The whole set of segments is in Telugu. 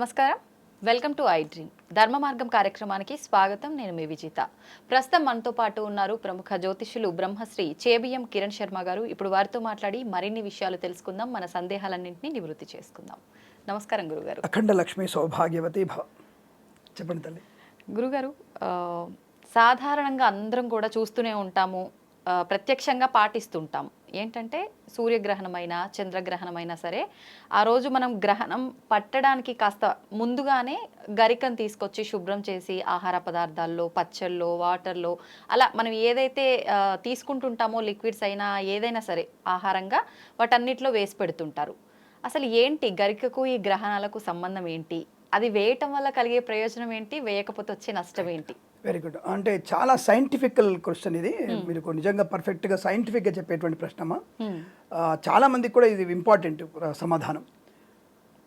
నమస్కారం. Welcome to I dream. ధర్మ మార్గం కార్యక్రమానికి స్వాగతం. నేను మీ విజిత. ప్రస్తుతం మనతో పాటు ఉన్నారు ప్రముఖ జ్యోతిష్యులు బ్రహ్మశ్రీ చేబిఎం కిరణ్ శర్మ గారు. ఇప్పుడు వారితో మాట్లాడి మరిన్ని విషయాలు తెలుసుకుందాం. మన సందేహాలన్నింటినీ నివృత్తి చేసుకుందాం. నమస్కారం గురుగారు. అఖండ లక్ష్మి సౌభాగ్యవతి భవ. చెప్పండి తల్లి. గురుగారు సాధారణంగా అందరం కూడా చూస్తూనే ఉంటాము. ప్రత్యక్షంగా పాటిస్తుంటాం. ఏంటంటే సూర్యగ్రహణమైనా చంద్రగ్రహణమైనా సరే ఆ రోజు మనం గ్రహణం పట్టడానికి కాస్త ముందుగానే గరికను తీసుకొచ్చి శుభ్రం చేసి ఆహార పదార్థాల్లో పచ్చళ్ళలో వాటర్లో అలా మనం ఏదైతే తీసుకుంటుంటామో లిక్విడ్స్ అయినా ఏదైనా సరే ఆహారంగా వాటన్నిటిలో వేసి పెడుతుంటారు. అసలు ఏంటి గరికకు ఈ గ్రహణాలకు సంబంధం ఏంటి? అది వేయటం వల్ల కలిగే ప్రయోజనం ఏంటి? వేయకపోతే వచ్చే నష్టం ఏంటి? వెరీ గుడ్ అంటే చాలా సైంటిఫికల్ క్వశ్చన్ ఇది. మీరు నిజంగా పర్ఫెక్ట్గా సైంటిఫిక్గా చెప్పేటువంటి ప్రశ్నమా? ఆ, చాలా మందికి కూడా ఇది ఇంపార్టెంట్ సమాధానం.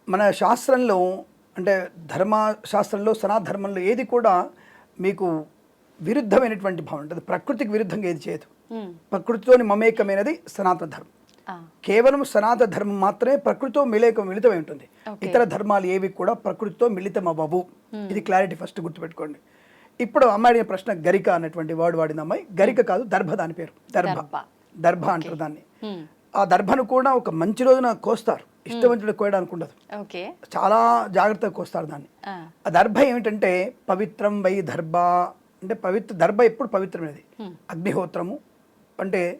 మన శాస్త్రంలో అంటే ధర్మ శాస్త్రంలో సనాధర్మంలో ఏది కూడా మీకు విరుద్ధమైనటువంటి భావన ఉంటుంది. ప్రకృతికి విరుద్ధంగా ఏది చేయదు. మ్మ్. ప్రకృతితోని మమేకమైనది సనాతన ధర్మం కేవలం సనాతన ధర్మం మాత్రమే ప్రకృతితో మిలేక మిళితమై ఉంటుంది. ఇతర ధర్మాలు ఏవి కూడా ప్రకృతితో మిళితం అవ్వవు ఇది క్లారిటీ ఫస్ట్ గుర్తుపెట్టుకోండి. ఇప్పుడు అమ్మాయి ప్రశ్న గరిక అన్నటువంటి వర్డ్ వాడిన అమ్మాయి. గరిక కాదు దర్భ దాని పేరు. దర్భ. దర్భ. అంటారు దాన్ని. మ్మ్. ఆ దర్భను కూడా ఒక మంచి రోజున కోస్తారు. ఇష్టవంతుడు కోయడానికి ఉండదు. చాలా జాగ్రత్తగా కోస్తారు దాన్ని. ఆ, ఆ దర్భ ఏమిటంటే పవిత్రం వై దర్భ. అంటే పవిత్ర దర్భ ఎప్పుడు పవిత్రమైనది? అగ్నిహోత్రము. అంటే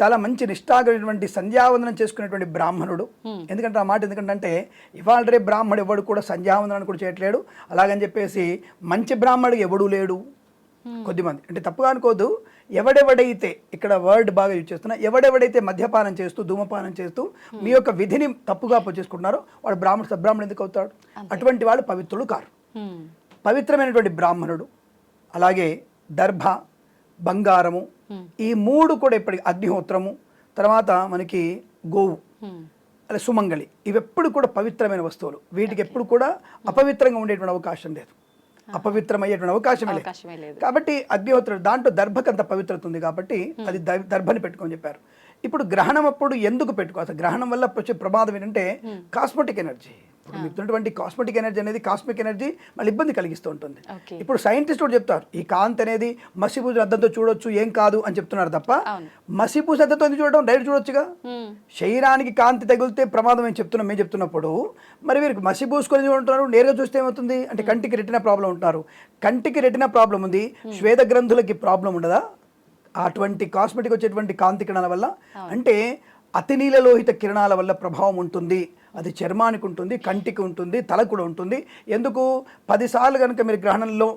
చాలా మంచి నిష్ఠాగమైనటువంటి సంధ్యావందనం చేసుకునేటువంటి బ్రాహ్మణుడు. ఎందుకంటే ఆ మాట ఎందుకంటే ఇవాళ రేపు బ్రాహ్మడు ఎవడు కూడా సంధ్యావందనం కూడా చేయట్లేడు. అలాగని చెప్పేసి మంచి బ్రాహ్మడు ఎవడు లేడు. కొద్దిమంది. అంటే తప్పుగా అనుకోదు ఎవడెవడైతే ఇక్కడ వర్డ్ బాగా యూజ్ చేస్తున్నా ఎవడెవడైతే మద్యపానం చేస్తూ ధూమపానం చేస్తూ మీ యొక్క విధిని తప్పుగా చేసుకుంటున్నారో వాడు బ్రాహ్మణుడు సబ్రాహ్మణుడు ఎందుకు అవుతాడు? అటువంటి వాళ్ళు పవిత్రులు కారు. పవిత్రమైనటువంటి బ్రాహ్మణుడు. అలాగే దర్భ బంగారము ఈ మూడు కూడా ఇప్పటికి అగ్నిహోత్రము తర్వాత మనకి గోవు. అలా సుమంగళి. ఇవి ఎప్పుడు కూడా పవిత్రమైన వస్తువులు. వీటికి ఎప్పుడు కూడా అపవిత్రంగా ఉండేటువంటి అవకాశం లేదు. అపవిత్రమయ్యేటువంటి అవకాశమే లేదు. కాబట్టి అగ్నిహోత్రం దాంట్లో దర్భకంత పవిత్రత ఉంది కాబట్టి అది దర్- దర్భని పెట్టుకొని చెప్పారు. ఇప్పుడు గ్రహణం అప్పుడు ఎందుకు పెట్టుకో అసలు గ్రహణం వల్ల వచ్చే ప్రమాదం ఏంటంటే కాస్మెటిక్ ఎనర్జీ ఇప్పుడు మీకు ఉన్నటువంటి కాస్మెటిక్ ఎనర్జీ అనేది కాస్మిక్ ఎనర్జీ మళ్ళీ ఇబ్బంది కలిగిస్తూ ఉంటుంది. ఇప్పుడు సైంటిస్ట్ కూడా చెప్తారు ఈ కాంతి అనేది మసిపూజ అద్దంతో చూడొచ్చు ఏం కాదు అని చెప్తున్నారు తప్ప మసిపూజ అద్దంతో చూడడం? డైరెక్ట్ చూడొచ్చుగా. శరీరానికి కాంతి తగిలితే ప్రమాదం అని చెప్తున్నాం మేము చెప్తున్నప్పుడు మరి వీరికి మసి పూసుకొని ఉంటున్నారు నేరుగా చూస్తే ఏమవుతుంది? అంటే కంటికి రెటినా ప్రాబ్లం ఉంటున్నారు. కంటికి రెటినా ప్రాబ్లం ఉంది శ్వేత గ్రంథులకి ప్రాబ్లం ఉండదా? అటువంటి కాస్మెటిక్ వచ్చేటువంటి కాంతి కిరణాల వల్ల? అంటే అతి నీలలోహిత కిరణాల వల్ల ప్రభావం ఉంటుంది. అది చర్మానికి ఉంటుంది కంటికి ఉంటుంది తలకు కూడా ఉంటుంది. ఎందుకు? పదిసార్లు కనుక మీరు గ్రహణంలో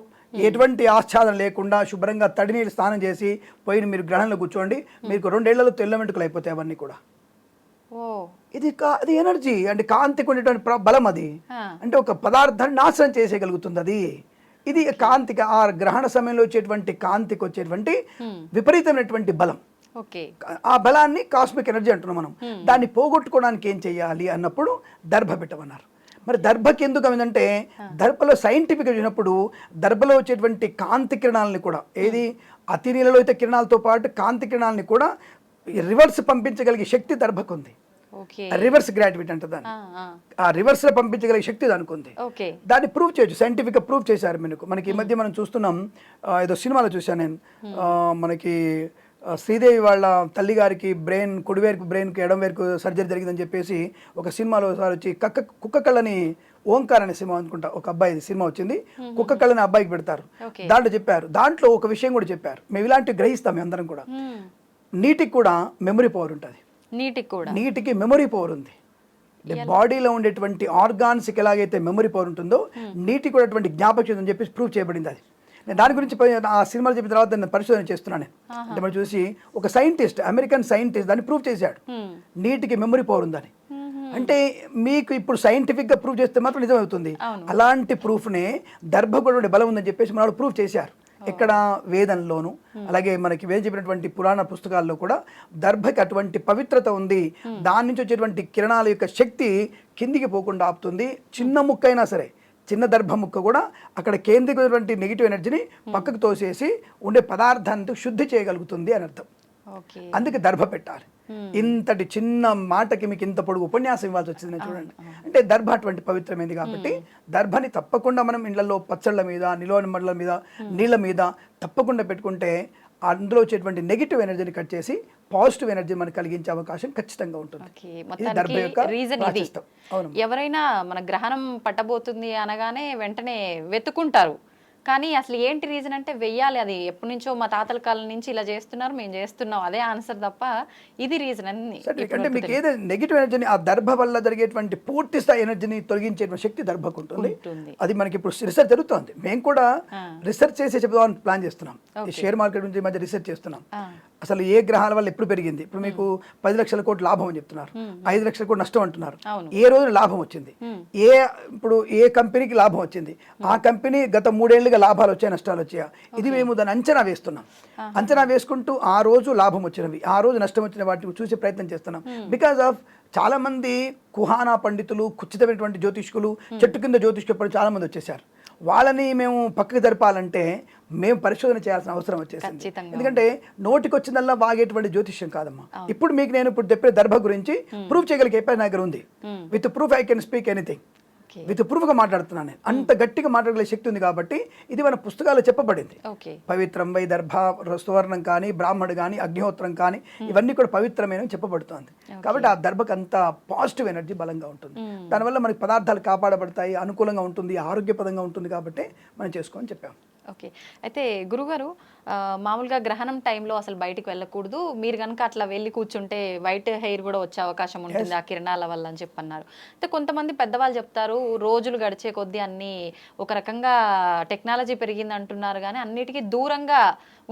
ఎటువంటి ఆచ్ఛాదన లేకుండా శుభ్రంగా తడి నీళ్ళు స్నానం చేసి పోయిన మీరు గ్రహణంలో కూర్చోండి మీకు రెండేళ్ళలో తెల్ల వెంట్రుకలు అయిపోతాయి అవన్నీ కూడా. ఇది కా అది ఎనర్జీ అంటే కాంతికి ఉండేటువంటి బలం అది. అంటే ఒక పదార్థాన్ని నాశనం చేసేయగలుగుతుంది అది. ఇది కాంతికి ఆ గ్రహణ సమయంలో వచ్చేటువంటి కాంతికి వచ్చేటువంటి విపరీతమైనటువంటి బలం. ఆ బలాన్ని కాస్మిక్ ఎనర్జీ అంటున్నాం మనం. దాన్ని పోగొట్టుకోవడానికి ఏం చేయాలి అన్నప్పుడు దర్భ పెట్టమన్నారు. మరి దర్భకి ఎందుకు అయిందంటే దర్భలో సైంటిఫిక్ చూసినప్పుడు దర్భలో వచ్చేటువంటి కాంతి కిరణాలని కూడా ఏది? అతి నీళ్ళలో అయితే కిరణాలతో పాటు కాంతి కిరణాలని కూడా రివర్స్ పంపించగలిగే శక్తి దర్భకు ఉంది రివర్స్ గ్రాటివిటీ అంటే దాన్ని. ఆ, రివర్స్లో పంపించగలిగే శక్తి దానికి ఉంది దాన్ని ప్రూవ్ చేయొచ్చు సైంటిఫిక్గా ప్రూవ్ చేశారు మనకు. మనకి ఈ మధ్య మనం చూస్తున్నాం ఏదో సినిమాలో చూశాను నేను. మనకి శ్రీదేవి వాళ్ళ తల్లి గారికి బ్రెయిన్ కుడివేరుకు బ్రెయిన్కి ఎడం వేరుకు సర్జరీ జరిగిందని చెప్పేసి ఒక సినిమాలో ఒకసారి వచ్చి కక్క కుక్క కళ్ళని ఓంకార్ అనే సినిమా అనుకుంటా ఒక అబ్బాయి సినిమా వచ్చింది. కుక్క కళ్ళని అబ్బాయికి పెడతారు. దాంట్లో చెప్పారు. దాంట్లో ఒక విషయం కూడా చెప్పారు. మేము ఇలాంటివి గ్రహిస్తాం మేము అందరం కూడా. నీటికి కూడా మెమరీ పవర్ ఉంటుంది. నీటికి కూడా. నీటికి మెమరీ పవర్ ఉంది. బాడీలో ఉండేటువంటి ఆర్గాన్స్కి ఎలాగైతే మెమరీ పవర్ ఉంటుందో నీటికి కూడా జ్ఞాపక అని చెప్పేసి ప్రూవ్ చేయబడింది అది. నేను దాని గురించి ఆ సినిమాలు చెప్పిన తర్వాత నేను పరిశోధన చేస్తున్నాను. నేను అంటే మనం చూసి ఒక సైంటిస్ట్ అమెరికన్ సైంటిస్ట్ దాన్ని ప్రూవ్ చేశాడు. నీటికి మెమరీ పవర్ ఉందని. అంటే మీకు ఇప్పుడు సైంటిఫిక్గా ప్రూవ్ చేస్తే మాత్రం నిజమవుతుంది. అలాంటి ప్రూఫ్నే దర్భ కూడా ఉండే బలం ఉందని చెప్పేసి మన ప్రూవ్ చేశారు. ఎక్కడ వేదంలోను అలాగే మనకి వేద చెప్పినటువంటి పురాణ పుస్తకాల్లో కూడా దర్భకి అటువంటి పవిత్రత ఉంది. దాని నుంచి వచ్చేటువంటి కిరణాల యొక్క శక్తి కిందికి పోకుండా ఆపుతుంది. చిన్న ముక్క అయినా సరే. చిన్న దర్భ ముక్క కూడా అక్కడ కేంద్రీకృతటువంటి నెగిటివ్ ఎనర్జీని పక్కకు తోసేసి ఉండే పదార్థాన్ని శుద్ధి చేయగలుగుతుంది అని అర్థం. అందుకే దర్భ పెట్టాలి. ఇంతటి చిన్న మాటకి మీకు ఇంత పొడుగు ఉపన్యాసం ఇవ్వాల్సి వచ్చింది చూడండి. అంటే దర్భ అటువంటి పవిత్రమైనది కాబట్టి దర్భని తప్పకుండా మనం ఇళ్ళలో పచ్చళ్ళ మీద నిలవనమల మీద నీళ్ళ మీద తప్పకుండా పెట్టుకుంటే అందులో వచ్చేటువంటి నెగిటివ్ ఎనర్జీని కట్ చేసి పాజిటివ్ ఎనర్జీ మనకు కలిగించే అవకాశం ఖచ్చితంగా ఉంటుంది. ఎవరైనా మన గ్రహణం పట్టబోతుంది అనగానే వెంటనే వెతుకుంటారు కానీ అసలు ఏంటి రీజన్ అంటే వెయ్యాలి అది ఎప్పటి నుంచో మా తాతల కాలం నుంచి ఇలా చేస్తున్నారు మేము చేస్తున్నాం అదే ఆన్సర్ తప్ప ఇది రీజన్ అని అంటే మీకు ఏదైతే నెగిటివ్ ఎనర్జీని ఆ దర్భ వల్ల జరిగేటువంటి పూర్తి స్థాయి ఎనర్జీని తొలగించేటువంటి శక్తి దర్భకు ఉంటుంది. అది మనకి ఇప్పుడు రీసెర్చ్ జరుగుతోంది. మేము కూడా. రీసెర్చ్ చేసి చెప్దామని ప్లాన్ చేస్తున్నాం. షేర్ మార్కెట్ గురించి ఈ మధ్య రీసెర్చ్ చేస్తున్నాం. అసలు ఏ గ్రహాల వల్ల ఎప్పుడు పెరిగింది? ఇప్పుడు మీకు పది లక్షల కోట్లు లాభం అని చెప్తున్నారు. ఐదు లక్షల కోట్లు నష్టం అంటున్నారు. ఏ రోజు లాభం వచ్చింది? ఏ ఇప్పుడు ఏ కంపెనీకి లాభం వచ్చింది? ఆ కంపెనీ గత మూడేళ్ళుగా లాభాలు వచ్చాయి నష్టాలు వచ్చాయా? ఇది మేము దాన్ని అంచనా వేస్తున్నాం. అంచనా వేసుకుంటూ ఆ రోజు లాభం వచ్చినవి ఆ రోజు నష్టం వచ్చిన వాటిని చూసే ప్రయత్నం చేస్తున్నాం. బికాస్ ఆఫ్ చాలా మంది కుహానా పండితులు కుచితమైనటువంటి జ్యోతిష్కులు చెట్టు కింద జ్యోతిష్కులు చాలా మంది వచ్చేసారు వాళ్ళని మేము పక్కకి జరపాలంటే మేము పరిశోధన చేయాల్సిన అవసరం వచ్చేసింది. ఎందుకంటే నోటికి వచ్చిందల్లా వాగేటువంటి జ్యోతిష్యం కాదమ్మా. ఇప్పుడు మీకు నేను ఇప్పుడు చెప్పే దర్భ గురించి ప్రూఫ్ చేయగలిగే నా దగ్గర ఉంది. With proof I can speak anything. With ప్రూఫ్గా మాట్లాడుతున్నాను నేను. అంత గట్టిగా మాట్లాడగల శక్తి ఉంది కాబట్టి ఇది మన పుస్తకాల్లో చెప్పబడింది. పవిత్రం వై దర్భ సువర్ణం కానీ బ్రాహ్మడు కానీ అగ్నిహోత్రం కానీ ఇవన్నీ కూడా పవిత్రమైనవి చెప్పబడుతోంది. కాబట్టి ఆ దర్భకు అంత పాజిటివ్ ఎనర్జీ బలంగా ఉంటుంది. దానివల్ల మనకి పదార్థాలు కాపాడబడతాయి అనుకూలంగా ఉంటుంది ఆరోగ్యపదంగా ఉంటుంది కాబట్టి మనం చేసుకోని చెప్పాం. ఓకే. అయితే గురుగారు మామూలుగా గ్రహణం టైంలో అసలు బయటికి వెళ్ళకూడదు. మీరు కనుక అట్లా వెళ్ళి కూర్చుంటే వైట్ హెయిర్ కూడా వచ్చే అవకాశం ఉంటుంది ఆ కిరణాల వల్ల అని చెప్పన్నారు. అయితే కొంతమంది పెద్దవాళ్ళు చెప్తారు రోజులు గడిచే కొద్దీ అన్ని ఒక రకంగా టెక్నాలజీ పెరిగింది అంటున్నారు కానీ అన్నిటికీ దూరంగా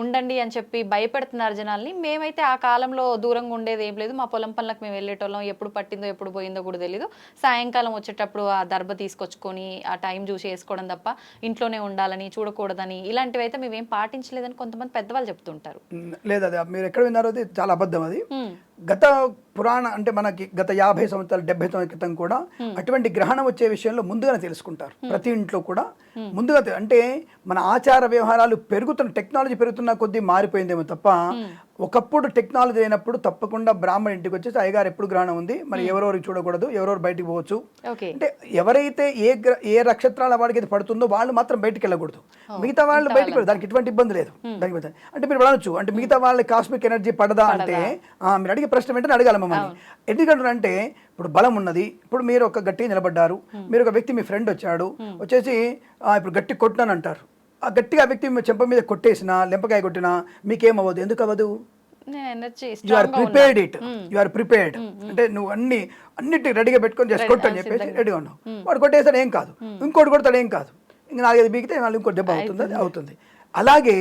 ఉండండి అని చెప్పి భయపెడుతున్నారు జనాల్ని. మేమైతే ఆ కాలంలో దూరంగా ఉండేది ఏం లేదు. మా పొలం పనులకు మేము వెళ్ళేటోళ్ళం. ఎప్పుడు పట్టిందో ఎప్పుడు పోయిందో కూడా తెలియదు సాయంకాలం వచ్చేటప్పుడు ఆ దర్భ తీసుకొచ్చుకొని ఆ టైం చూసి వేసుకోవడం తప్ప ఇంట్లోనే ఉండాలని చూడకూడదని ఇలాంటివి అయితే మేమేం పాటించలేదని కొంతమంది పెద్దవాళ్ళు చెప్తుంటారు. లేదు అది మీరు ఎక్కడ విన్నారో అది చాలా అబద్ధం అది. గత పురాణ అంటే మనకి గత యాభై సంవత్సరాలు డెబ్బై సంవత్సరాల క్రితం కూడా అటువంటి గ్రహణం వచ్చే విషయంలో ముందుగానే తెలుసుకుంటారు. ప్రతి ఇంట్లో కూడా ముందుగా అంటే మన ఆచార వ్యవహారాలు పెరుగుతున్న టెక్నాలజీ పెరుగుతున్న కొద్దీ మారిపోయిందేమో తప్ప ఒకప్పుడు టెక్నాలజీ అయినప్పుడు తప్పకుండా బ్రాహ్మణ ఇంటికి వచ్చేసి అయ్యగారు ఎప్పుడు గ్రహణం ఉంది? మరి ఎవరెవరికి చూడకూడదు? ఎవరెవరు బయటికి పోవచ్చు? అంటే ఎవరైతే ఏ ఏ నక్షత్రాల వాడికి అయితే పడుతుందో వాళ్ళు మాత్రం బయటికి వెళ్ళకూడదు. మిగతా వాళ్ళు బయటికి. దానికి ఎటువంటి ఇబ్బంది లేదు. దానికి. అంటే మీరు అనొచ్చు అంటే మిగతా వాళ్ళ కాస్మిక్ ఎనర్జీ పడదా అంటే మీరు అడిగే ప్రశ్న వెంటనే అడగాలి మమ్మల్ని. ఎందుకంటే అంటే ఇప్పుడు బలం ఉన్నది ఇప్పుడు మీరు ఒక గట్టిగా నిలబడ్డారు మీరు ఒక వ్యక్తి మీ ఫ్రెండ్ వచ్చాడు వచ్చేసి ఇప్పుడు గట్టి కొట్టినాను అంటారు. ఆ గట్టిగా ఆ వ్యక్తి మీ చెంప మీద కొట్టేసినా లెంపకాయ కొట్టినా మీకేమవ్వదు ఎందుకు అవ్వదు? You are prepared it you are prepared అంటే నువ్వు అన్ని అన్నిటి రెడీగా పెట్టుకొని జస్ట్ కొట్టు అని చెప్పేసి రెడీగా ఉన్నావు. వాడు కొట్టేస్తాడు ఏం కాదు. ఇంకోటి కొడతాడు ఏం కాదు. ఇంకా నాలుగైదు బీగితే నాలుగు ఇంకోటి దెబ్బ అవుతుంది అది అవుతుంది. అలాగే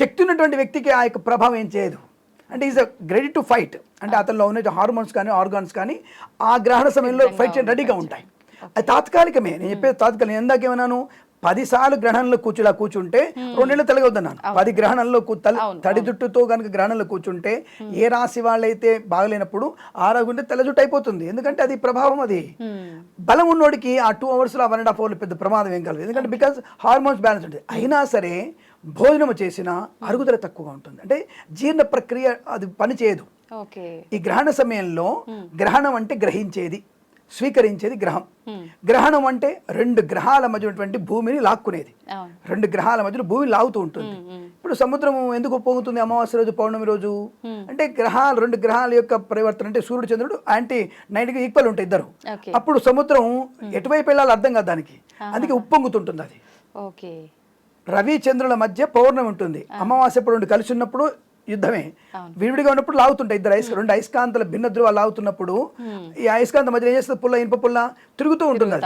శక్తి ఉన్నటువంటి వ్యక్తికి ఆ యొక్క ప్రభావం ఏం చేయదు. అంటే is a ready to fight అంటే అతనిలో ఉన్న హార్మోన్స్ కానీ ఆర్గాన్స్ కానీ ఆ గ్రహణ సమయంలో ఫైట్ చేయడం రెడీగా ఉంటాయి. అది తాత్కాలికమే. నేను చెప్పేది తాత్కాలిక ఎందాక ఏమన్నాను? పది సార్లు గ్రహణంలో కూర్చులా కూర్చుంటే రెండేళ్ళు తెలగొద్దన్నాను. పది గ్రహణంలో తల- తడి జుట్టుతో కనుక గ్రహణంలో కూర్చుంటే ఏ రాశి వాళ్ళైతే బాగలేనప్పుడు ఆరోగ్యం తెల్ల జుట్టు అయిపోతుంది. ఎందుకంటే అది ప్రభావం అది. బలం ఉన్నోడికి ఆ టూ అవర్స్లో వన్ అండ్ హాఫ్ అవర్లు పెద్ద ప్రమాదం ఏం కలదు. ఎందుకంటే బికాస్ హార్మోన్స్ బ్యాలెన్స్ ఉంటుంది అయినా సరే భోజనం చేసిన అరుగుదల తక్కువగా ఉంటుంది. అంటే జీర్ణ ప్రక్రియ అది పని చేయదు. ఓకే. ఈ గ్రహణ సమయంలో గ్రహణం అంటే గ్రహించేది స్వీకరించేది గ్రహం. గ్రహణం అంటే రెండు గ్రహాల మధ్య ఉన్నటువంటి భూమిని లాక్కునేది. రెండు గ్రహాల మధ్యలో భూమి లాగుతూ ఉంటుంది. ఇప్పుడు సముద్రం ఎందుకు పొంగుతుంది అమావాస్య రోజు పౌర్ణమి రోజు? అంటే గ్రహాలు రెండు గ్రహాల యొక్క పరివర్తన అంటే సూర్యుడు చంద్రుడు యాంటీ నైన్కి ఈక్వల్ ఉంటాయి ఇద్దరు. అప్పుడు సముద్రం ఎటువైపు వెళ్ళాలో అర్థం కాదు దానికి. అందుకే ఉప్పొంగుతుంటుంది అది. ఓకే. రవి చంద్రుల మధ్య పౌర్ణమి ఉంటుంది. అమావాస్య ఇప్పుడు రెండు కలిసి ఉన్నప్పుడు యుద్ధమే విడివిడిగా ఉన్నప్పుడు లాగుతుంటాయి ఇద్దరు ఐస్ రెండు అయస్కాంతాల భిన్న ధ్రువాలు లాగుతున్నప్పుడు ఈ అయస్కాంత మధ్య ఏం చేస్తుంది? పుల్ల ఇనుప పుల్ల తిరుగుతూ ఉంటుంది.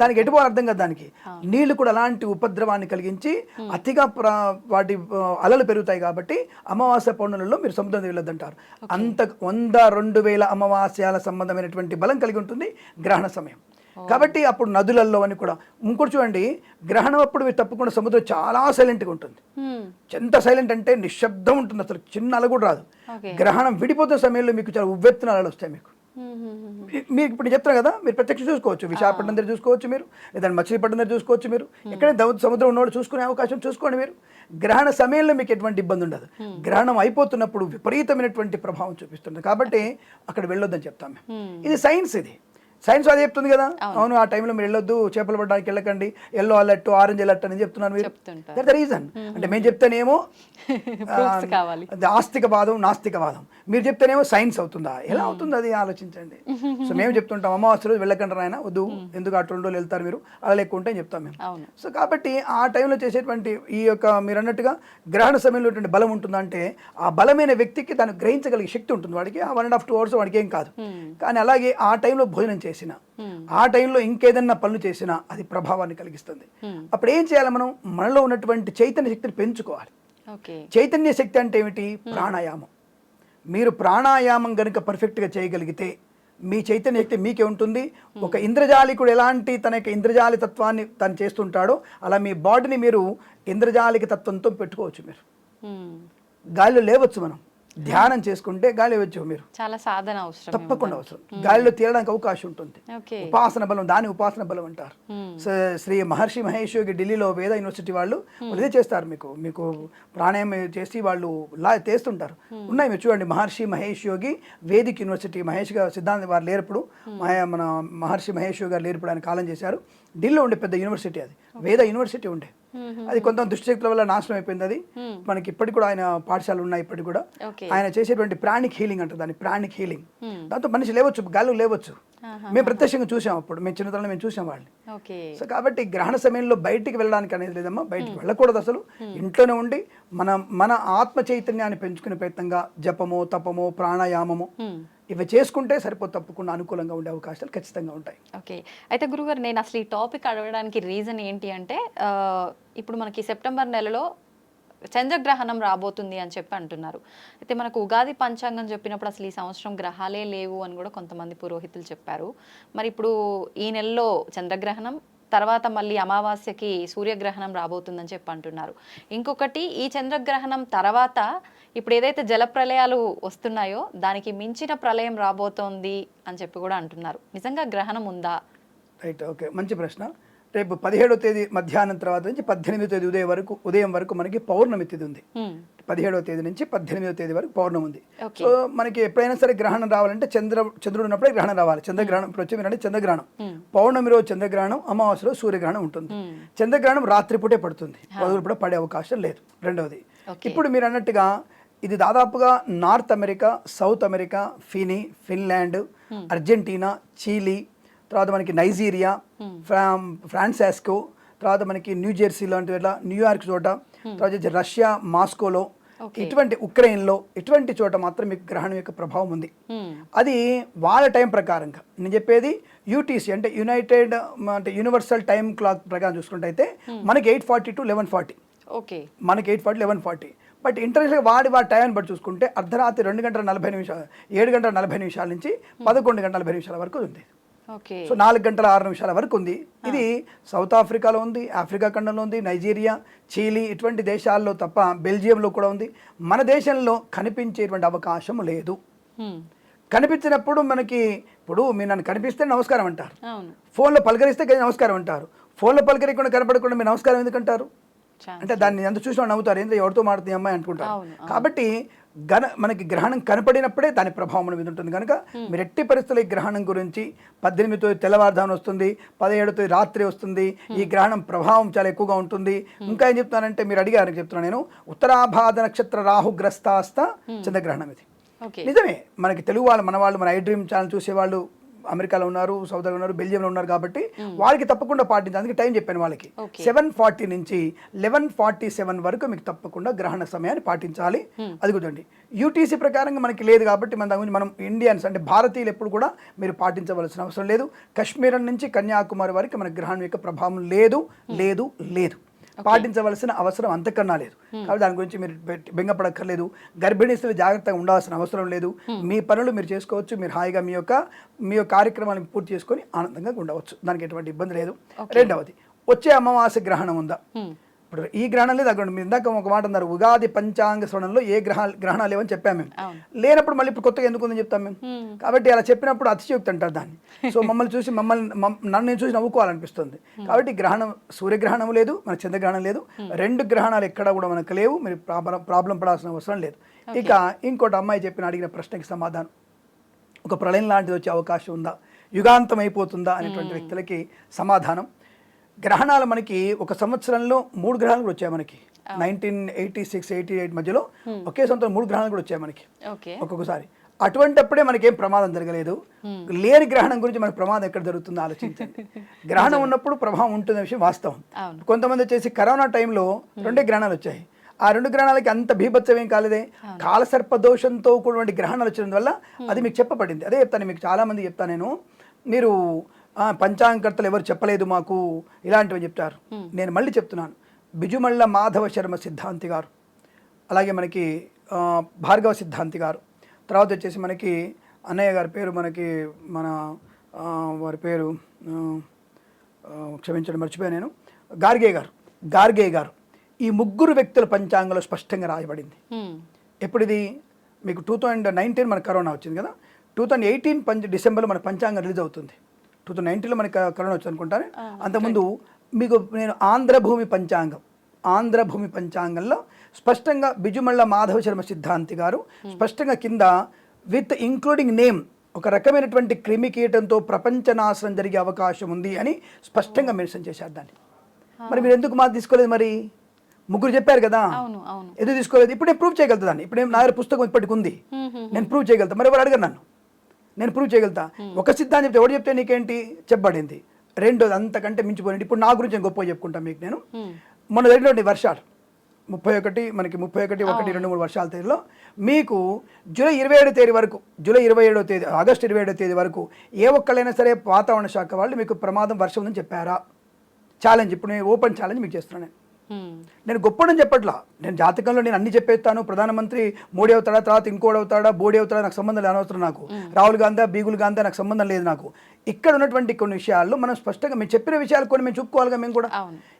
దానికి ఎటుపో అర్థం కాదు దానికి. నీళ్ళు కూడా అలాంటి ఉపద్రవాన్ని కలిగించి అతిగా వాటి అలలు పెరుగుతాయి కాబట్టి అమావాస్య పౌర్ణములలో మీరు సముద్రం వెళ్ళొద్దంటారు అంత వంద రెండు వేల అమావాస్యాల సంబంధమైనటువంటి బలం కలిగి ఉంటుంది గ్రహణ సమయం. కాబట్టి అప్పుడు నదులలో అని కూడా. ఇంకోటి చూడండి గ్రహణం అప్పుడు మీరు తప్పకుండా సముద్రం చాలా సైలెంట్గా ఉంటుంది. ఎంత సైలెంట్ అంటే నిశ్శబ్దం ఉంటుంది అసలు చిన్న అల కూడా రాదు. గ్రహణం విడిపోతున్న సమయంలో మీకు చాలా ఉవ్వెత్తున అలలు వస్తాయి మీకు. మీ- మీకు ఇప్పుడు చెప్తాను కదా మీరు ప్రత్యక్ష చూసుకోవచ్చు. విశాఖపట్నం దగ్గర చూసుకోవచ్చు మీరు లేదా మచిలీపట్నం దగ్గర చూసుకోవచ్చు మీరు. ఎక్కడైనా దౌ- సముద్రం ఉన్నవాడు చూసుకునే అవకాశం చూసుకోండి మీరు. గ్రహణ సమయంలో మీకు ఎటువంటి ఇబ్బంది ఉండదు. గ్రహణం అయిపోతున్నప్పుడు విపరీతమైనటువంటి ప్రభావం చూపిస్తుంది. కాబట్టి అక్కడ వెళ్ళొద్దని చెప్తాం ఇది సైన్స్ ఇది. సైన్స్ అదే చెప్తుంది కదా. అవును. ఆ టైంలో మీరు వెళ్ళొద్దు చేపలు పడడానికి వెళ్ళకండి ఎల్లో అలర్ట్ ఆరెంజ్ అలర్ట్ అని చెప్తున్నారు మీరు. దట్ ద రీజన్ అంటే మేము. చెప్తేనేమో ఆస్తికవాదం నాస్తికవాదం మీరు చెప్తేనేమో సైన్స్ అవుతుందా? ఎలా అవుతుంది అది? ఆలోచించండి. సో మేము చెప్తుంటాం అమావాస్య రోజు వెళ్ళకండి ఆయన వద్దు. ఎందుకు అటు రెండు రోజులు వెళ్తారు మీరు? అలా లేకుంటే అని చెప్తాం మేము. సో కాబట్టి ఆ టైంలో చేసేటువంటి ఈ యొక్క మీరు అన్నట్టుగా గ్రహణ సమయంలో బలం ఉంటుందంటే ఆ బలమైన వ్యక్తికి దాన్ని గ్రహించగలిగే శక్తి ఉంటుంది. వాడికి ఆ one and half two hours వాడికి ఏం కాదు. కానీ అలాగే ఆ టైంలో భోజనం చేసిన ఆ టైంలో ఇంకేదన్నా పనులు చేసినా అది ప్రభావాన్ని కలిగిస్తుంది. అప్పుడు ఏం చేయాలి మనం? మనలో ఉన్నటువంటి చైతన్య శక్తిని పెంచుకోవాలి. చైతన్య శక్తి అంటే ఏమిటి? ప్రాణాయామం. మీరు ప్రాణాయామం కనుక పర్ఫెక్ట్గా చేయగలిగితే మీ చైతన్య శక్తి మీకే ఉంటుంది. ఒక ఇంద్రజాలికుడు ఎలాంటి తన యొక్క ఇంద్రజాలి తత్వాన్ని తను చేస్తుంటాడో అలా మీ బాడీని మీరు ఇంద్రజాలిక తత్వంతో పెట్టుకోవచ్చు మీరు. గాలిలో లేవచ్చు మనం. ధ్యానం చేసుకుంటే గాలి వచ్చు మీరు. చాలా సాధన అవసరం తప్పకుండా అవసరం. గాలిలో తేలడానికి అవకాశం ఉంటుంది. ఉపాసన బలం దాని ఉపాసన బలం అంటారు. శ్రీ మహర్షి మహేష్ యోగి ఢిల్లీలో వేద యూనివర్సిటీ వాళ్ళు ఇదే చేస్తారు మీకు. మీకు ప్రాణాయామం చేసి వాళ్ళు లా చేస్తుంటారు. ఉన్నాయి మీరు చూడండి మహర్షి మహేష్ యోగి వేదిక్ యూనివర్సిటీ మహేష్ గారు సిద్ధాంత వారు లేరప్పుడు మన మహర్షి మహేష్ యోగి గారు లేరప్పుడు ఆయన కాలం చేశారు. ఢిల్లీలో ఉండే పెద్ద యూనివర్సిటీ అది. వేద యూనివర్సిటీ ఉండే. అది కొంత దుష్టశక్తుల వల్ల నాశనం అయిపోయింది అది. మనకి ఇప్పటికి కూడా ఆయన పాఠశాలలు ఉన్నాయి ఇప్పటికి కూడా. ఆయన చేసేటువంటి ప్రాణిక్ హీలింగ్ అంటారు దాన్ని ప్రాణిక్ హీలింగ్. దాంతో మనిషి లేవచ్చు గాలు లేవచ్చు. మేము ప్రత్యక్షంగా చూసాం అప్పుడు మేము చిన్నతనంలో మేము చూసాం వాళ్ళని. సో కాబట్టి గ్రహణ సమయంలో బయటికి వెళ్ళడానికి అనేది లేదమ్మా బయటికి వెళ్ళకూడదు అసలు. ఇంట్లోనే ఉండి మన మన ఆత్మ చైతన్యాన్ని పెంచుకునే ప్రయత్నంగా జపము తపము ప్రాణాయామము ఇవి చేసుకుంటే సరిపోతే తప్పకుండా అనుకూలంగా ఉండే అవకాశాలు ఖచ్చితంగా ఉంటాయి. ఓకే. అయితే గురుగారు నేను అసలు ఈ టాపిక్ అడగడానికి రీజన్ ఏంటి అంటే ఇప్పుడు మనకి సెప్టెంబర్ నెలలో చంద్రగ్రహణం రాబోతుంది అని చెప్పి అంటున్నారు. అయితే మనకు ఉగాది పంచాంగం చెప్పినప్పుడు అసలు ఈ సంవత్సరం గ్రహాలే లేవు అని కూడా కొంతమంది పురోహితులు చెప్పారు. మరి ఇప్పుడు ఈ నెలలో చంద్రగ్రహణం తర్వాత మళ్ళీ అమావాస్యకి సూర్యగ్రహణం రాబోతుందని చెప్పి అంటున్నారు. ఇంకొకటి ఈ చంద్రగ్రహణం తర్వాత ఇప్పుడు ఏదైతే జల ప్రళయాలు వస్తున్నాయో దానికి మించిన ప్రళయం రాబోతోంది అని చెప్పి కూడా అంటున్నారు. నిజంగా గ్రహణం ఉందా? Right okay. మంచి ప్రశ్న. రేపు పదిహేడవ తేదీ మధ్యాహ్నం తర్వాత నుంచి పద్దెనిమిదో తేదీ ఉదయం వరకు ఉదయం వరకు మనకి పౌర్ణమి తిథి ఉంది. హ్మ్. పదిహేడవ తేదీ నుంచి పద్దెనిమిదవ తేదీ వరకు పౌర్ణమి ఉంది. సో మనకి ఎప్పుడైనా సరే గ్రహణం రావాలంటే చంద్ర చంద్రుడు ఉన్నప్పుడే గ్రహణం రావాలి. చంద్రగ్రహణం ఇప్పుడు వచ్చి మీరంటే చంద్రగ్రహణం. పౌర్ణమి రోజు చంద్రగ్రహణం అమావాస్య రోజు సూర్యగ్రహణం ఉంటుంది. చంద్రగ్రహణం రాత్రిపూటే పడుతుంది. పదులు కూడా పడే అవకాశం లేదు. రెండవది. ఇప్పుడు మీరు అన్నట్టుగా ఇది దాదాపుగా నార్త్ అమెరికా సౌత్ అమెరికా ఫిని ఫిన్లాండ్ అర్జెంటీనా చీలీ తర్వాత మనకి నైజీరియా ఫ్రా ఫ్రాన్సాస్కో తర్వాత మనకి న్యూ జెర్సీ లాంటి చోట న్యూయార్క్ చోట తర్వాత రష్యా మాస్కోలో ఇటువంటి ఉక్రెయిన్లో ఇటువంటి చోట మాత్రం మీకు గ్రహణం యొక్క ప్రభావం ఉంది. అది వాళ్ళ టైం ప్రకారంగా. నేను చెప్పేది యూటీసీ అంటే యునైటెడ్ అంటే యూనివర్సల్ టైం క్లాక్ ప్రకారం చూసుకుంటే అయితే మనకి eight forty to eleven forty. Okay. మనకి eight forty eleven forty. But international వాడి వాడి టైం బట్టి చూసుకుంటే అర్ధరాత్రి రెండు గంటల నలభై నిమిషాలు ఏడు గంటల నలభై నిమిషాల నుంచి పదకొండు గంటల నలభై నిమిషాల వరకు ఉంది. సో నాలుగు గంటల ఆరు నిమిషాల వరకు ఉంది. ఇది సౌత్ ఆఫ్రికాలో ఉంది ఆఫ్రికా ఖండంలో ఉంది నైజీరియా చీలీ ఇటువంటి దేశాల్లో తప్ప బెల్జియంలో కూడా ఉంది. మన దేశంలో కనిపించేటువంటి అవకాశం లేదు. కనిపించినప్పుడు మనకి ఇప్పుడు మీరు నన్ను కనిపిస్తే నమస్కారం అంటారు. ఫోన్లో పలకరిస్తే నమస్కారం అంటారు. ఫోన్లో పలకరియకుండా కనపడకుండా మీరు నమస్కారం ఎందుకంటారు అంటే దాన్ని ఎంత చూసినా నవ్వుతారు. ఏంటో ఎవరితో మాడుతుంది అమ్మాయి అనుకుంటారు కాబట్టి గన మనకి గ్రహణం కనపడినప్పుడే దాని ప్రభావం మన మీద ఉంటుంది. కనుక మీరు ఎట్టి పరిస్థితుల్లో ఈ గ్రహణం గురించి పద్దెనిమిదితో తెల్లవారుజామున వస్తుంది పదిహేడుతో రాత్రి వస్తుంది ఈ గ్రహణం ప్రభావం చాలా ఎక్కువగా ఉంటుంది. ఇంకా ఏం చెప్తున్నానంటే మీరు అడిగారు చెప్తున్నాను నేను ఉత్తరాభాద నక్షత్ర రాహుగ్రస్తాస్త చంద్రగ్రహణం ఇది. నిజమే మనకి తెలుగు వాళ్ళు మన వాళ్ళు మన ఐ డ్రీమ్ ఛానల్ చూసేవాళ్ళు అమెరికాలో ఉన్నారు సౌత్ ఉన్నారు బెల్జియంలో ఉన్నారు కాబట్టి వాళ్ళకి తప్పకుండా పాటించాలి అందుకే టైం చెప్పాను వాళ్ళకి. సెవెన్ ఫార్టీ నుంచి లెవెన్ ఫార్టీ సెవెన్ వరకు మీకు తప్పకుండా గ్రహణ సమయాన్ని పాటించాలి. అది కుదండి యూటీసీ ప్రకారంగా మనకి లేదు కాబట్టి మన దాని గురించి మనం ఇండియన్స్ అంటే భారతీయులు ఎప్పుడు కూడా మీరు పాటించవలసిన అవసరం లేదు. కశ్మీర్ నుంచి కన్యాకుమారి వరకు మన గ్రహణం యొక్క ప్రభావం లేదు లేదు లేదు. పాటించవలసిన అవసరం అంతకన్నా లేదు. కాబట్టి దాని గురించి మీరు బెంగపడక్కర్లేదు. గర్భిణీ స్త్రీలు జాగ్రత్తగా ఉండాల్సిన అవసరం లేదు. మీ పనులు మీరు చేసుకోవచ్చు. మీరు హాయిగా మీ యొక్క మీ యొక్క కార్యక్రమాలను పూర్తి చేసుకొని ఆనందంగా ఉండవచ్చు. దానికి ఎటువంటి ఇబ్బంది లేదు. రెండవది వచ్చే అమావాస్య గ్రహణం ఉందా. ఇప్పుడు ఈ గ్రహణం లేదు అక్కడ మీరు ఇందాక ఒక మాట అన్నారు ఉగాది పంచాంగ శ్రవణంలో ఏ గ్రహాలు గ్రహణాలు లేవని చెప్పాము మేము. లేనప్పుడు మళ్ళీ ఇప్పుడు కొత్తగా ఎందుకు ఉందని చెప్తాం మేము. కాబట్టి అలా చెప్పినప్పుడు అతిశయోక్తి అంటారు దాన్ని. సో మమ్మల్ని చూసి మమ్మల్ని మమ్- నన్ను నేను చూసి నవ్వుకోవాలనిపిస్తుంది. కాబట్టి గ్రహణం సూర్యగ్రహణం లేదు మన చంద్రగ్రహణం లేదు. రెండు గ్రహణాలు ఎక్కడ కూడా మనకు లేవు. మీరు ప్రాబ్లం ప్రాబ్లం పడాల్సిన అవసరం లేదు. ఇక ఇంకోటి అమ్మాయి చెప్పిన అడిగిన ప్రశ్నకి సమాధానం. ఒక ప్రళయం లాంటిది వచ్చే అవకాశం ఉందా? యుగాంతం అయిపోతుందా? అనేటువంటి వ్యక్తులకి సమాధానం. గ్రహణాలు మనకి ఒక సంవత్సరంలో మూడు గ్రహాలు కూడా వచ్చాయి మనకి. Nineteen eighty six eighty eight మధ్యలో ఒకే సంవత్సరం మూడు గ్రహాలు కూడా వచ్చాయి మనకి. ఒక్కొక్కసారి. అటువంటప్పుడే మనకేం ప్రమాదం జరగలేదు. లేని గ్రహణం గురించి మనకు ప్రమాదం ఎక్కడ జరుగుతుందో ఆలోచించండి. గ్రహణం ఉన్నప్పుడు ప్రభావం ఉంటుంది విషయం వాస్తవం. కొంతమంది వచ్చేసి కరోనా టైంలో రెండే గ్రహణాలు వచ్చాయి. ఆ రెండు గ్రహణాలకి అంత బీభత్సం ఏం కాలేదే. కాలసర్ప దోషంతో కూడినటువంటి గ్రహణాలు వచ్చిన వల్ల అది మీకు చెప్పబడింది. అదే చెప్తాను మీకు చాలా మంది చెప్తాను నేను. మీరు పంచాంగకర్తలు ఎవరు చెప్పలేదు మాకు ఇలాంటివి చెప్తారు. నేను మళ్ళీ చెప్తున్నాను. బిజుమళ్ళ మాధవ శర్మ సిద్ధాంతి గారు అలాగే మనకి భార్గవ సిద్ధాంతి గారు తర్వాత వచ్చేసి మనకి అన్నయ్య గారి పేరు మనకి మన వారి పేరు క్షమించండి మర్చిపోయాను నేను. గార్గే గారు గార్గే గారు ఈ ముగ్గురు వ్యక్తుల పంచాంగంలో స్పష్టంగా రాయబడింది. హ్మ్. ఎప్పుడు ఇది మీకు టూ థౌజండ్ నైన్టీన్ మన కరోనా వచ్చింది కదా? టూ థౌజండ్ ఎయిటీన్ పంచ డిసెంబర్లో మన పంచాంగం రిలీజ్ అవుతుంది. టూ థౌజండ్ నైన్టీన్లో మనకి కరోనా వచ్చి అనుకుంటాను అంతకుముందు మీకు నేను ఆంధ్రభూమి పంచాంగం ఆంధ్రభూమి పంచాంగంలో స్పష్టంగా బిజుమళ్ళ మాధవ శర్మ సిద్ధాంతి గారు స్పష్టంగా కింద విత్ ఇంక్లూడింగ్ నేమ్ ఒక రకమైనటువంటి క్రిమి కీటంతో ప్రపంచ నాశనం జరిగే అవకాశం ఉంది అని స్పష్టంగా మెన్షన్ చేశారు దాన్ని మరి మీరు ఎందుకు మాది తీసుకోలేదు మరి ముగ్గురు చెప్పారు కదా ఎందుకు తీసుకోలేదు ఇప్పుడే ప్రూవ్ చేయగలుగుతాను ఇప్పుడు నేను నా దగ్గర పుస్తకం ఇప్పటికి ఉంది నేను ప్రూవ్ చేయగలుగుతా మరి ఎవరు అడగరు నన్ను నేను ప్రూవ్ చేయగలుగుతా. ఒక సిద్ధాంతం చెప్తే ఎవరు చెప్తే నీకేంటి? చెప్పబడింది. రెండోది అంతకంటే మించిపోయింది. ఇప్పుడు నా గురించి గొప్పగా చెప్పుకుంటా మీకు నేను. మొన్న జరిగినటువంటి వర్షాలు. ముప్పై ఒకటి మనకి ముప్పై ఒకటి ఒకటి రెండు మూడు వర్షాల తేదీలో మీకు జూలై ఇరవై ఏడో తేదీ వరకు జూలై ఇరవై ఏడో తేదీ ఆగస్టు ఇరవై ఏడో తేదీ వరకు ఏ ఒక్కళ్ళైనా సరే వాతావరణ శాఖ వాళ్ళు మీకు ప్రమాదం వర్షం ఉందని చెప్పారా? ఛాలెంజ్. ఇప్పుడు నేను ఓపెన్ ఛాలెంజ్ మీకు చేస్తున్నాను నేను గొప్పడని చెప్పట్లా. నేను జాతకంలో నేను అన్ని చెప్పేస్తాను. ప్రధానమంత్రి మోడీ అవుతాడా తర్వాత ఇంకోటి అవుతాడా బోడీ అవుతాడా నాకు సంబంధం లేదు అనవసరం నాకు. రాహుల్ గాంధీ బీగుల్ గాంధీ నాకు సంబంధం లేదు నాకు. ఇక్కడ ఉన్నటువంటి కొన్ని విషయాల్లో మనం స్పష్టంగా మేము చెప్పిన విషయాలు కొన్ని మేము చెప్పుకోవాలిగా మేము కూడా.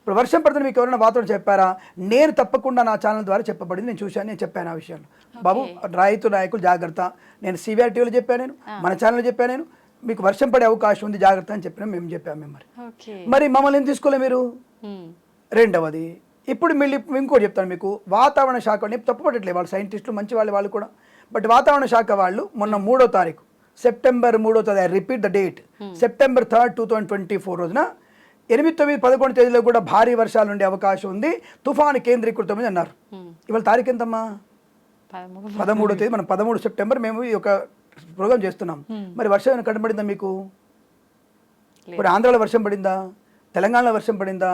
ఇప్పుడు వర్షం పడుతుంది మీకు ఎవరైనా వాతావరణం చెప్పారా? నేను తప్పకుండా నా ఛానల్ ద్వారా చెప్పబడింది నేను చూశాను నేను చెప్పాను ఆ విషయాలు. బాబు రైతు నాయకులు జాగ్రత్త. నేను సివిఆర్ టీవీలో చెప్పాను నేను మన ఛానల్లో చెప్పాను నేను. మీకు వర్షం పడే అవకాశం ఉంది జాగ్రత్త అని చెప్పిన మేము చెప్పాము మేము మరి. మరి మమ్మల్ని ఏం తీసుకోలే మీరు. రెండవది ఇప్పుడు మళ్ళీ ఇంకోటి చెప్తాను మీకు. వాతావరణ శాఖ నేను తప్పుపట్టట్లేదు. వాళ్ళు సైంటిస్టులు మంచి వాళ్ళు వాళ్ళు కూడా. బట్ వాతావరణ శాఖ వాళ్ళు మొన్న మూడో తారీఖు సెప్టెంబర్ మూడో తారీఖు repeat the date. September third two thousand twenty four రోజున ఎనిమిది తొమ్మిది పదకొండు తేదీలో కూడా భారీ వర్షాలు ఉండే అవకాశం ఉంది. తుఫాను కేంద్రీకృతమని అన్నారు. హ్మ్. ఇవాళ తారీఖు ఎంతమ్మా? పదమూడు. పదమూడో తేదీ మనం పదమూడు సెప్టెంబర్ మేము ఈ యొక్క ప్రోగ్రామ్ చేస్తున్నాం. మరి వర్షం ఏమైనా కనబడిందా మీకు? ఇప్పుడు ఆంధ్రాలో వర్షం పడిందా? తెలంగాణలో వర్షం పడిందా?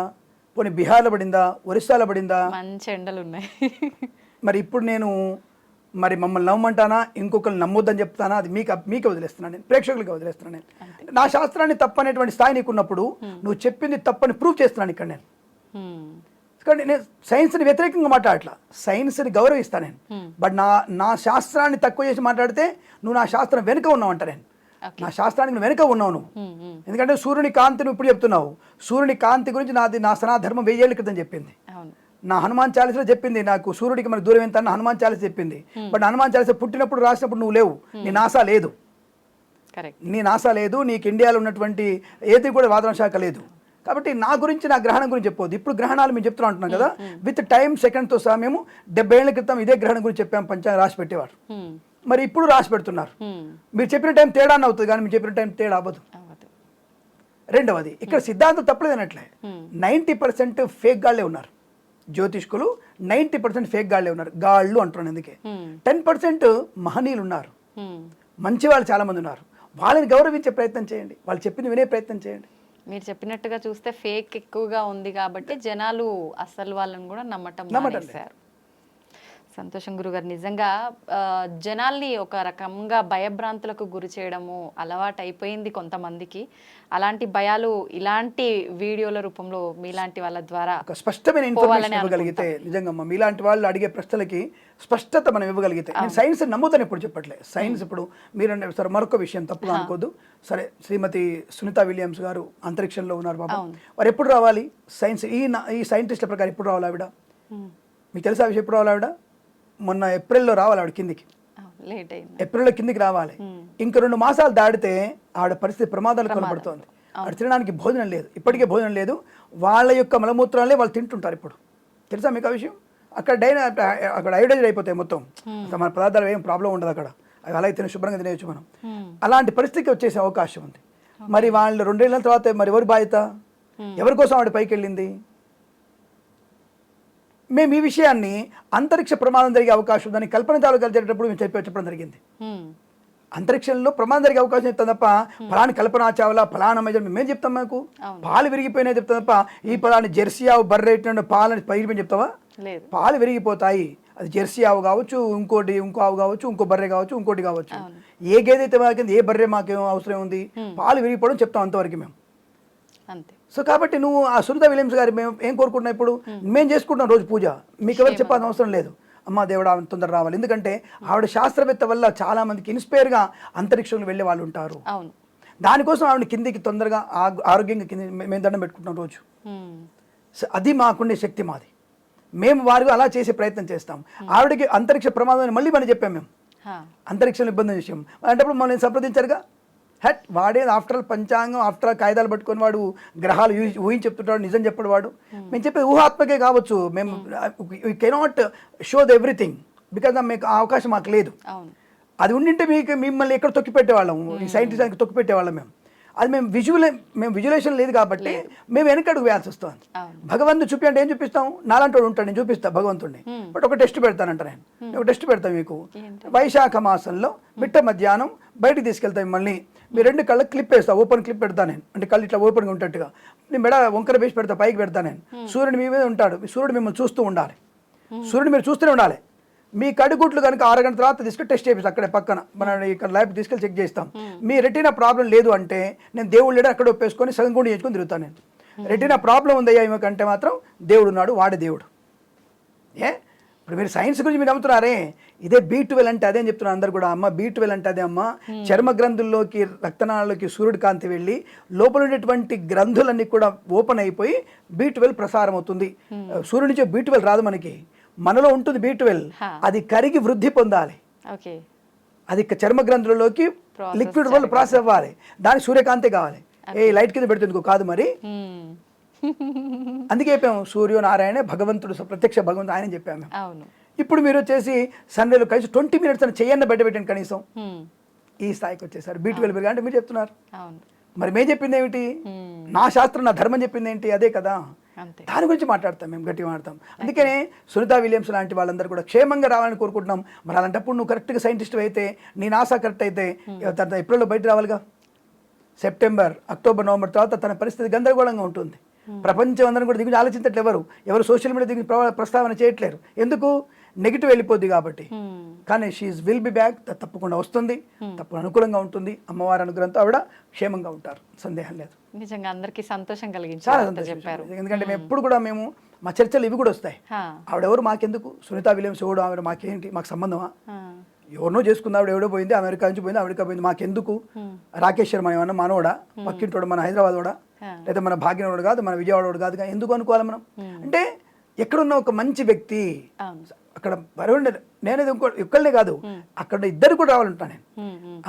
పోనీ బీహార్లో పడిందా ఒరిస్సాలో పడిందా? మంచి ఎండలు ఉన్నాయి. మరి ఇప్పుడు నేను మరి మమ్మల్ని నమ్మమంటానా? ఇంకొకరిని నమ్మొద్దని చెప్తానా? అది మీకు మీకు వదిలేస్తున్నాను నేను ప్రేక్షకులకి వదిలేస్తున్నాను నేను. నా శాస్త్రాన్ని తప్పనేటువంటి స్థాయి నీకున్నప్పుడు నువ్వు చెప్పింది తప్పని ప్రూవ్ చేస్తున్నాను ఇక్కడ నేను. కానీ నేను సైన్స్ని వ్యతిరేకంగా మాట్లాడట్లా. సైన్స్ని గౌరవిస్తాను నేను. బట్ నా నా శాస్త్రాన్ని తక్కువ చేసి మాట్లాడితే నువ్వు నా శాస్త్రం వెనుక ఉన్నావు అంట నేను. నా శాస్త్రానికి వెనుక ఉన్నావు నువ్వు. ఎందుకంటే సూర్యుని కాంతి నువ్వు ఇప్పుడు చెప్తున్నావు. సూర్యుని కాంతి గురించి నాది నా సనాధర్మం వెయ్యేళ్ళ క్రితం చెప్పింది. నా హనుమాన్ చాలీసలో చెప్పింది నాకు సూర్యుడికి మనకు దూరం ఎంత అన్న హనుమాన్ చాలీస చెప్పింది. బట్ హనుమాన్ చాలీస పుట్టినప్పుడు రాసినప్పుడు నువ్వు లేవు. నీ నాసా లేదు. నీ నాసా లేదు నీకు ఇండియాలో ఉన్నటువంటి ఏది కూడా వాతావరణ శాఖ లేదు. కాబట్టి నా గురించి నా గ్రహణం గురించి చెప్పొద్దు. ఇప్పుడు గ్రహణాలు మేము చెప్తున్నా అంటున్నాం కదా. విత్ టైం సెకండ్తో సహా మేము డెబ్బై ఏళ్ళ క్రితం ఇదే గ్రహణం గురించి చెప్పాము పంచాంగం రాసి పెట్టేవారు. మరి ఇప్పుడు రాసి పెడుతున్నారు. మీరు చెప్పిన టైం తేడా అవుతుంది కానీ మీరు చెప్పిన టైం తేడా అవ్వదు. రెండవది ఇక్కడ సిద్ధాంతం తప్పలేదనట్లే నైంటీ పర్సెంట్ ఫేక్ గాళ్ళే ఉన్నారు. జ్యోతిష్కులు నైంటీ పర్సెంట్ ఫేక్ గాళ్ళే ఉన్నారు. గాళ్ళు అంటున్నాను అందుకే. టెన్ పర్సెంట్ మహనీయులు ఉన్నారు. మంచి వాళ్ళు చాలా మంది ఉన్నారు. వాళ్ళని గౌరవించే ప్రయత్నం చేయండి. వాళ్ళు చెప్పింది వినే ప్రయత్నం చేయండి. మీరు చెప్పినట్టుగా చూస్తే ఫేక్ ఎక్కువగా ఉంది కాబట్టి జనాలు అసలు వాళ్ళని కూడా నమ్మటం నమ్మటం సంతోషం గురుగారు. నిజంగా జనాల్ని ఒక రకంగా భయభ్రాంతులకు గురి చేయడము అలవాటు అయిపోయింది కొంతమందికి. అలాంటి భయాలు ఇలాంటి వీడియోల రూపంలో మీలాంటి వాళ్ళ ద్వారా ఒక స్పష్టమైన ఇన్ఫర్మేషన్ ఇవ్వగలిగితే నిజంగా మీలాంటి వాళ్ళు అడిగే ప్రశ్నలకి స్పష్టత మనం ఇవ్వగలిగితే నేను సైన్స్ నమ్ముతాను ఇప్పుడు చెప్పట్లే. సైన్స్ ఇప్పుడు మీరు సరే మరొక విషయం తప్పుగా అనుకోదు సరే శ్రీమతి సునీత విలియమ్స్ గారు అంతరిక్షంలో ఉన్నారు బాబా. వారు ఎప్పుడు రావాలి? సైన్స్ ఈ ఈ సైంటిస్టుల ప్రకారం ఎప్పుడు రావాలి ఆవిడ? మీకు తెలుసా విషయం ఎప్పుడు రావాలి ఆవిడ? మొన్న ఏప్రిల్లో రావాలి ఆవిడ కిందికి. లేట్ అయింది. ఏప్రిల్లో కిందికి రావాలి. ఇంక రెండు మాసాలు దాటితే ఆవిడ పరిస్థితి ప్రమాదాలు కొనబడుతోంది. ఆవిడ తినడానికి భోజనం లేదు. ఇప్పటికే భోజనం లేదు. వాళ్ళ యొక్క మలమూత్రాలే వాళ్ళు తింటుంటారు ఇప్పుడు. తెలుసా మీకు ఆ విషయం? అక్కడ డైన అక్కడ ఐడైజ్ అయిపోతాయి మొత్తం. మన పదార్థాలు ఏం ప్రాబ్లం ఉండదు అక్కడ. అవి అలాగే తిన శుభ్రంగా తినేయచ్చు మనం. అలాంటి పరిస్థితికి వచ్చేసే అవకాశం ఉంది. మరి వాళ్ళు రెండేళ్ళ తర్వాత మరి ఎవరి బాధ్యత? ఎవరి కోసం ఆవిడ పైకి వెళ్ళింది మేము ఈ విషయాన్ని అంతరిక్ష ప్రమాదం జరిగే అవకాశం ఉందని కల్పన తాలూకు జరిగేటప్పుడు మేము చెప్పి చెప్పడం జరిగింది. అంతరిక్షంలో ప్రమాదం జరిగే అవకాశం చెప్తాం తప్ప ఫలాని కల్పన చావలా ఫలానా మేజర్ మేము చెప్తాం మాకు. పాలు విరిగిపోయినాయి చెప్తాం తప్ప ఈ పలాని జెర్సీ ఆవు బర్రెట్టిన పాలని పైకి చెప్తావా? పాలు విరిగిపోతాయి. అది జెర్సీ ఆవు కావచ్చు ఇంకోటి ఇంకో ఆవు కావచ్చు ఇంకో బర్రె కావచ్చు ఇంకోటి కావచ్చు. ఏ గేదె అయితే మాకింది ఏ బర్రె మాకేం అవసరం ఉంది? పాలు విరిగిపోవడం చెప్తాం అంతవరకు మేము. అంతే. సో కాబట్టి నువ్వు ఆ సునీత విలియమ్స్ గారి మేము ఏం కోరుకుంటున్నాం ఇప్పుడు? మేము. చేసుకుంటున్నాం రోజు పూజ. మీకు ఎవరు చెప్పాల్సిన అవసరం లేదు. అమ్మా దేవుడు ఆమె తొందర రావాలి. ఎందుకంటే ఆవిడ శాస్త్రవేత్త వల్ల చాలా మందికి ఇన్స్పైర్గా అంతరిక్షంలో వెళ్ళే వాళ్ళు ఉంటారు. దానికోసం ఆవిడ కిందికి తొందరగా ఆరోగ్యంగా కింది మేము దండం పెట్టుకుంటున్నాం రోజు. అది మాకుండే శక్తి మాది. మేము వారు అలా చేసే ప్రయత్నం చేస్తాం. ఆవిడకి అంతరిక్ష ప్రమాదం మళ్ళీ మనం చెప్పాం మేము. అంతరిక్షంలో ఇబ్బంది విషయం అలాంటప్పుడు మనం సంప్రదించారుగా? హట్ వాడే ఆఫ్టర్ ఆల్ పంచాంగం ఆఫ్టర్ ఆల్ కాగితాలు పట్టుకొని వాడు గ్రహాలు ఊహి- ఊహించి చెప్తుంటాడు నిజం చెప్పడు వాడు. మేము చెప్పేది ఊహాత్మకే కావచ్చు. మేము cannot show the everything because మీకు ఆ అవకాశం మాకు లేదు. అది ఉండింటే మీకు మిమ్మల్ని ఎక్కడ తొక్కి పెట్టేవాళ్ళం ఈ సైంటిస్ట్ తొక్కి పెట్టేవాళ్ళం మేము. అది మేము విజువలే మేము విజువలేషన్ లేదు కాబట్టి మేము వెనకడుగు వేయాల్సి వస్తుంది. అవును. భగవంతుడు చూపి అంటే ఏం చూపిస్తాం? నాలంటోడు ఉంటాడు నేను చూపిస్తా భగవంతుడిని బట్ ఒక టెస్ట్ పెడతానంట నేను ఒక టెస్ట్ పెడతాను మీకు. వైశాఖ మాసంలో మిట్ట మధ్యాహ్నం బయటికి తీసుకెళ్తాం మిమ్మల్ని. మీ రెండు కళ్ళ క్లిప్ వేస్తా ఓపెన్ క్లిప్ పెడతా నేను. అంటే కళ్ళు ఇట్లా ఓపెన్గా ఉంటట్టుగా నేను మెడ వంకర వేసి పెడతా పైకి పెడతా నేను. సూర్యుడు మీ మీద ఉంటాడు. సూర్యుడు మిమ్మల్ని చూస్తూ ఉండాలి. సూర్యుడు మీరు చూస్తూనే ఉండాలి. మీ కడుగుట్లు కనుక ఆరు గంటల తర్వాత తీసుకెళ్ళి టెస్ట్ చేపిస్తాం అక్కడే పక్కన. మన ఇక్కడ ల్యాబ్ తీసుకెళ్ళి చెక్ చేస్తాం మీ రెటీనా ప్రాబ్లం లేదు అంటే నేను దేవుడు లేడు అక్కడ ఒప్పేసుకొని సగం గుండి చేసుకొని తిరుగుతాను నేను. రెటీనా ప్రాబ్లం ఉందయ్యా కంటే మాత్రం దేవుడు ఉన్నాడు వాడే దేవుడు. ఏ? ఇప్పుడు మీరు సైన్స్ గురించి మీరు నమ్ముతున్నారే? ఇదే బీ ట్వెల్వ్ అంటే అదే అని చెప్తున్నారు అందరు కూడా. అమ్మ బీ ట్వెల్వ్ అంటే అదే అమ్మ. చర్మ గ్రంథుల్లోకి రక్తనాళాల్లోకి సూర్యుడి కాంతి వెళ్ళి లోపల ఉండేటువంటి గ్రంథులన్నీ కూడా ఓపెన్ అయిపోయి బీ ట్వెల్వ్ ప్రసారం అవుతుంది సూర్యుడి నుంచి బీ ట్వెల్వ్ రాదు మనకి. మనలో ఉంటుంది బీ ట్వెల్వ్. అది కరిగి వృద్ధి పొందాలి. అది చర్మ గ్రంథులలోకి లిక్విడ్ వల్ల ప్రాసెస్ అవ్వాలి. దానికి సూర్యకాంతి కావాలి. ఏ లైట్ కింద పెడుతుంది కాదు మరి. అందుకే చెప్పాము సూర్యనారాయణ భగవంతుడు ప్రత్యక్ష భగవంతుడు ఆయన చెప్పాము ఇప్పుడు మీరు వచ్చేసి సండేలో కలిసి ట్వంటీ మినిట్స్ అని చెయ్యన్న బయట పెట్టండి కనీసం. ఈ స్థాయికి వచ్చేసారు. బీ ట్వెల్వ్ అంటే మీరు చెప్తున్నారు. మరి మేము చెప్పింది ఏమిటి? నా శాస్త్రం నా ధర్మం చెప్పింది ఏంటి? అదే కదా. దాని గురించి మాట్లాడతాం మేము గట్టిగా మాట్లాడతాం. అందుకనే సునీత విలియమ్స్ లాంటి వాళ్ళందరూ కూడా క్షేమంగా రావాలని కోరుకుంటున్నాం. మరి అలాంటప్పుడు నువ్వు కరెక్ట్గా సైంటిస్ట్ అయితే నీ నాసా కరెక్ట్ అయితే తర్వాత ఏప్రిల్లో బయట రావాలిగా? సెప్టెంబర్ అక్టోబర్ నవంబర్ తర్వాత తన పరిస్థితి గందరగోళంగా ఉంటుంది. ప్రపంచం అందరం కూడా దిగురించి ఆలోచించట్లేదు ఎవరు. ఎవరు సోషల్ మీడియా ప్రవ- ప్రస్తావన చేయట్లేరు. ఎందుకు? నెగిటివ్ వెళ్ళిపోద్ది కాబట్టి. కానీ షీఈ్ విల్ బి బ్యాక్ తప్పకుండా వస్తుంది. తప్పకుండా అనుకూలంగా ఉంటుంది. అమ్మవారి అనుగ్రహంతో ఆవిడ క్షేమంగా ఉంటారు. సందేహం లేదు. నిజంగా అందరికీ సంతోషం చాలా సంతోషం ఎందుకంటే మేము ఎప్పుడు కూడా మేము మా చర్చలు ఇవి కూడా వస్తాయి. ఆవిడెవరు మాకెందుకు? సునీత విలియమ్స్ ఎవడు? ఆవిడ మాకేంటి? మాకు సంబంధమా? ఎవరినో చేసుకుంది ఆవిడ ఎవడో పోయింది అమెరికా నుంచి పోయింది అమెరికా పోయింది. మాకెందుకు? రాకేష్ శర్మ ఏమన్నా మనోడా? పక్కింటోడు మన హైదరాబాద్ కూడా. లేదా మన భాగ్యనోడు కాదు మన విజయవాడ కాదు. ఎందుకు అనుకోవాలి మనం? అంటే ఎక్కడున్న ఒక మంచి వ్యక్తి అక్కడ బరువు నేను ఇంకో ఒక్కళ్ళనే కాదు. అక్కడ ఇద్దరు కూడా రావాలంటా నేను.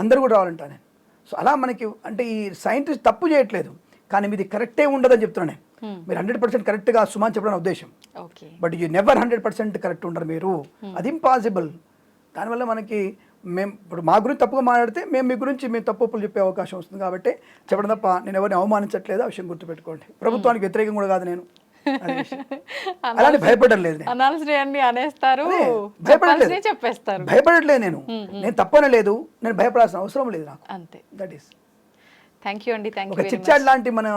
అందరు కూడా రావాలంటా నేను. సో అలా మనకి అంటే ఈ సైంటిస్ట్ తప్పు చేయట్లేదు. కానీ మీది కరెక్టే ఉండదని చెప్తున్నాను నేను. మీరు హండ్రెడ్ పర్సెంట్ కరెక్ట్గా సుమాన్ చెప్పడం నా ఉద్దేశం. But you never hundred percent correct ఉండరు మీరు. అది ఇంపాసిబుల్. దానివల్ల మనకి మేము ఇప్పుడు మా గురించి తప్పుగా మాట్లాడితే మేము మీ గురించి మేము తప్పు ఒప్పులు చెప్పే అవకాశం వస్తుంది కాబట్టి చెప్పడం తప్ప నేను ఎవరిని అవమానించట్లేదు ఆ విషయం గుర్తుపెట్టుకోండి. ప్రభుత్వానికి వ్యతిరేకం కూడా కాదు నేను. అలానే భయపడడం లేదు అనాల్సిన అనేస్తారు. భయపడలేదు చెప్పేస్తారు. భయపడట్లేదు నేను. నేను తప్పనలేదు నేను భయపడాల్సిన అవసరం లేదు నాకు. అంతే. దట్ ఈస్ థ్యాంక్ యూ అండి థ్యాంక్ యూ చిట్ చాట్ లాంటి మన.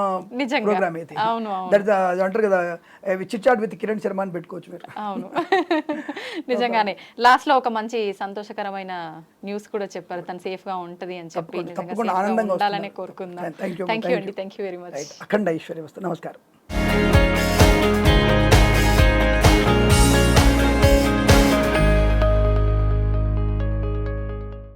ప్రోగ్రామ్ అయితే. అవును. దట్ అంటారు కదా chit chat with Kiran Sharma అని పెట్టుకోవచ్చు మీరు. అవును. నిజంగానే. లాస్ట్లో ఒక మంచి సంతోషకరమైన న్యూస్ కూడా చెప్పారు. తను సేఫ్గా ఉంటది అని చెప్పి తప్పకుండా- ఆనందంగా ఉండాలని. కోరుకుందాం. థ్యాంక్ యూ అండి. థ్యాంక్ యూ వెరీ మచ్ అఖండ ఐశ్వర్య వస్తు నమస్కారం